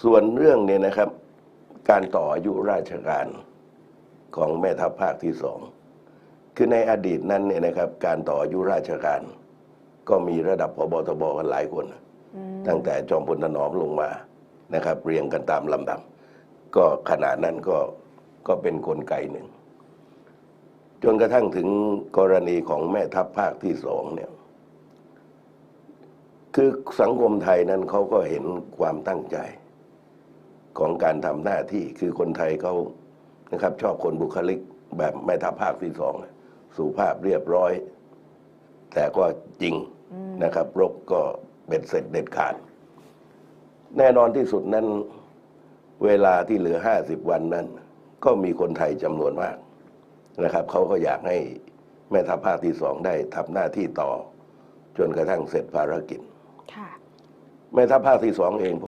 ส่วนเรื่องเนี่ยนะครับ การต่ออายุราชการของแม่ทัพภาคที่สองคือในอดีตนั้นเนี่ยนะครับ การต่ออายุราชการ ก็มีระดับพบทบกันหลายคน ตั้งแต่จอมพลถนอมลงมานะครับ เรียงกันตามลำดับ ก็ขณะนั้นก็ก็เป็นนกลไกหนึ่ง จนกระทั่งถึงกรณีของแม่ทัพภาคที่สองเนี่ยคือสังคมไทยนั้นเขาก็เห็นความตั้งใจ ของการทำหน้าที่คือคนไทยเขานะครับชอบคนบุคลิกแบบแม่ทัพภาคที่สองน่ะสุภาพเรียบร้อย แต่ก็จริงนะครับ รบก็เป็นเสร็จเด็ดขาด แน่นอนที่สุดนั้น เวลาที่เหลือห้าสิบวันนั้น ก็มีคนไทยจำนวนมากนะครับเขาก็อยากให้แม่ทัพภาคที่สองได้ทำหน้าที่ต่อ จนกระทั่งเสร็จภารกิจค่ะแม่ทัพภาคที่สองเอง